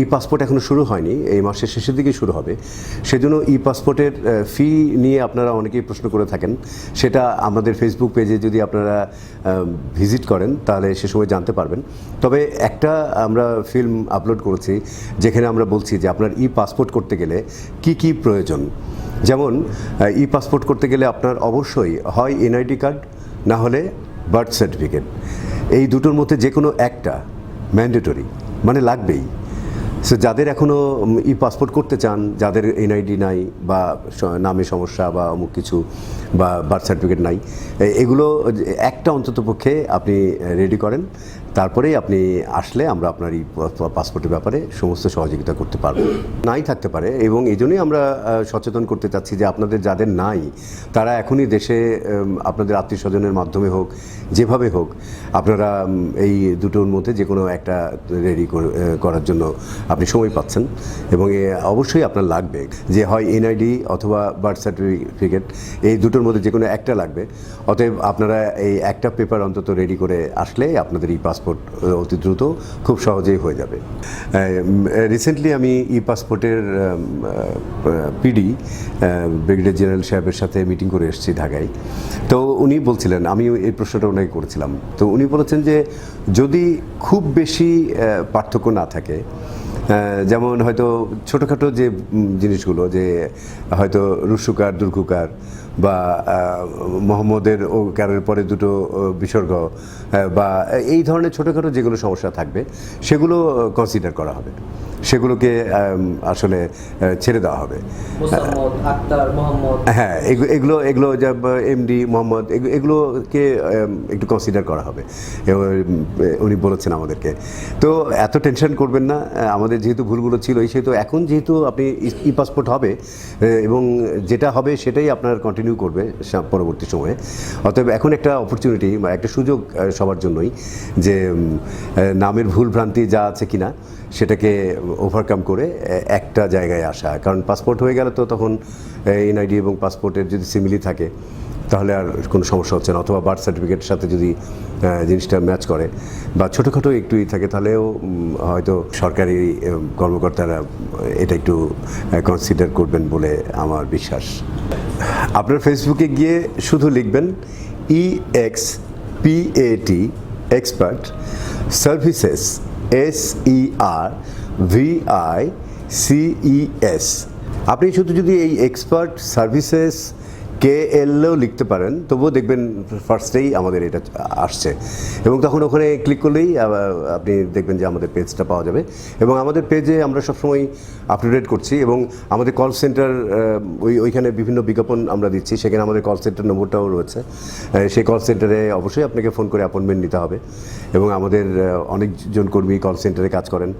ই passport এখনও শুরু হয়নি, এই মাসের শেষের দিকে শুরু হবে। সেজন্য ই পাসপোর্টের ফি নিয়ে আপনারা অনেকেই প্রশ্ন করে থাকেন। সেটা আমাদের ফেসবুক পেজে যদি আপনারা ভিজিট করেন, তাহলে সে সময় জানতে পারবেন। তবে একটা আমরা ফিল্ম আপলোড করেছি, যেখানে আমরা বলছি যে আপনার ই পাসপোর্ট করতে গেলে কি কি প্রয়োজন। যেমন ই পাসপোর্ট করতে গেলে আপনার অবশ্যই হয় এনআইডি কার্ড না হলে বার্থ সার্টিফিকেট এই দুটোর মধ্যে যে কোনো একটা ম্যান্ডেটরি মানে লাগবেই। সো যাদের এখনও ই পাসপোর্ট করতে চান, যাদের এনআইডি নাই বা নামে সমস্যা বা অমুক কিছু বা বার্থ সার্টিফিকেট নাই এগুলো একটা অন্তত পক্ষে আপনি রেডি করেন। তারপরেই আপনি আসলে আমরা আপনার এই পাসপোর্টের ব্যাপারে সমস্ত সহযোগিতা করতে পারব। নাই থাকতে পারে এবং এই জন্যই আমরা সচেতন করতে চাচ্ছি যে আপনাদের যাদের নাই, তারা এখনই দেশে আপনাদের আত্মীয় স্বজনের মাধ্যমে হোক, যেভাবে হোক, আপনারা এই দুটোর মধ্যে যে কোনো একটা রেডি করার জন্য আপনি সময় পাচ্ছেন এবং অবশ্যই আপনার লাগবে যে হয় এনআইডি অথবা বার্থ সার্টিফিকেট, এই দুটোর মধ্যে যে কোনো একটা লাগবে। অতএব আপনারা এই একটা পেপার অন্তত রেডি করে আসলে আপনাদের এই পাসপোর্ট অতি দ্রুত খুব সহজেই হয়ে যাবে। রিসেন্টলি আমি ই পাসপোর্টের পিডি ব্রিগেডিয়ার জেনারেল সাহেবের সাথে মিটিং করে এসেছি ঢাকায়। তো উনি বলছিলেন আমি এই প্রশ্নটা ওনাকে করেছিলাম। তো উনি বলেছেন যে, যদি খুব বেশি পার্থক্য না থাকে যেমন হয়তো ছোটোখাটো যে জিনিসগুলো যে, হয়তো রুসুকার, দুর্গুকার বা মোহাম্মদের ও কারের পরে দুটো বিসর্গ বা এই ধরনের ছোটোখাটো যেগুলো সমস্যা থাকবে সেগুলো কনসিডার করা হবে। সেগুলোকে আসলে ছেড়ে দেওয়া হবে। হ্যাঁ এগুলো এগুলো যা এমডি মোহাম্মদ এগুলোকে একটু কনসিডার করা হবে। উনি বলেছেন আমাদেরকে। তো এত টেনশন করবেন না আমাদের যেহেতু ভুলগুলো ছিল সেহেতু এখন যেহেতু আপনি ই পাসপোর্ট হবে এবং যেটা হবে সেটাই আপনার কন্টিনিউ করবে পরবর্তী সময়ে। অতএব এখন একটা অপরচুনিটি বা একটা সুযোগ সবার জন্যই যে নামের ভুল ভ্রান্তি যা আছে কিনা সেটাকে ওভারকাম করে একটা জায়গায় আসা। কারণ পাসপোর্ট হয়ে গেলে তো তখন এনআইডি এবং পাসপোর্টের যদি সিমিলি থাকে, তাহলে আর কোনো সমস্যা হচ্ছে না। অথবা বার্থ সার্টিফিকেটের সাথে যদি জিনিসটা ম্যাচ করে বা ছোটোখাটো একটুই থাকে, তাহলেও হয়তো সরকারি কর্মকর্তারা এটা একটু কনসিডার করবেন বলে আমার বিশ্বাস। আপনার ফেসবুকে গিয়ে শুধু লিখবেন E X P A T expert services S E R V I C E S আপনি শুধু যদি এই এক্সপার্ট সার্ভিসেস কে এলও লিখতে পারেন, তবুও দেখবেন ফার্স্টেই আমাদের এটা আসছে। এবং তখন ওখানে ক্লিক করলেই আপনি দেখবেন যে আমাদের পেজটা পাওয়া যাবে। এবং আমাদের পেজে আমরা সবসময় আপডেট করছি এবং আমাদের কল সেন্টার ওই, ওইখানে বিভিন্ন বিজ্ঞাপন আমরা দিচ্ছি। সেখানে আমাদের কল সেন্টার নম্বরটাও রয়েছে। সেই কল সেন্টারে অবশ্যই আপনাকে ফোন করে অ্যাপয়েন্টমেন্ট নিতে হবে। এবং আমাদের অনেকজন কর্মী কল সেন্টারে কাজ করেন।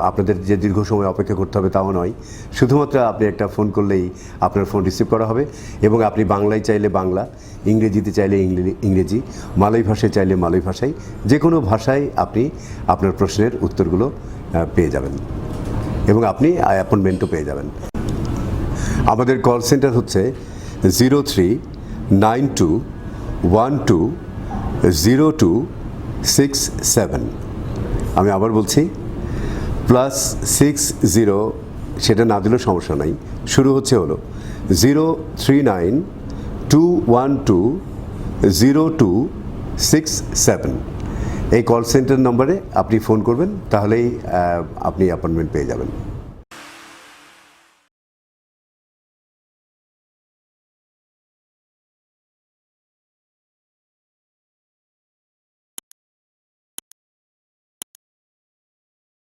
আপনাদের যে দীর্ঘ সময় অপেক্ষা করতে হবে তাও নয়। শুধুমাত্র আপনি একটা ফোন করলেই আপনার ফোন রিসিভ করা হবে। এবং আপনি বাংলায় চাইলে বাংলা, ইংরেজিতে চাইলে ইংরেজি, মালয় ভাষায় চাইলে মালয় ভাষায় যে কোনো ভাষায় আপনি আপনার প্রশ্নের উত্তরগুলো পেয়ে যাবেন। এবং আপনি অ্যাপয়েন্টমেন্টও পেয়ে যাবেন। আমাদের কল সেন্টার হচ্ছে zero three nine two one two zero two six seven আমি আবার বলছি প্লাস সিক্স জিরো সেটা না দিলেও সমস্যা নাই। শুরু হচ্ছে হলো। Zero three nine two one two zero two six seven এই কল সেন্টার নম্বরে আপনি ফোন করবেন, তাহলেই আপনি অ্যাপয়েন্টমেন্ট পেয়ে যাবেন।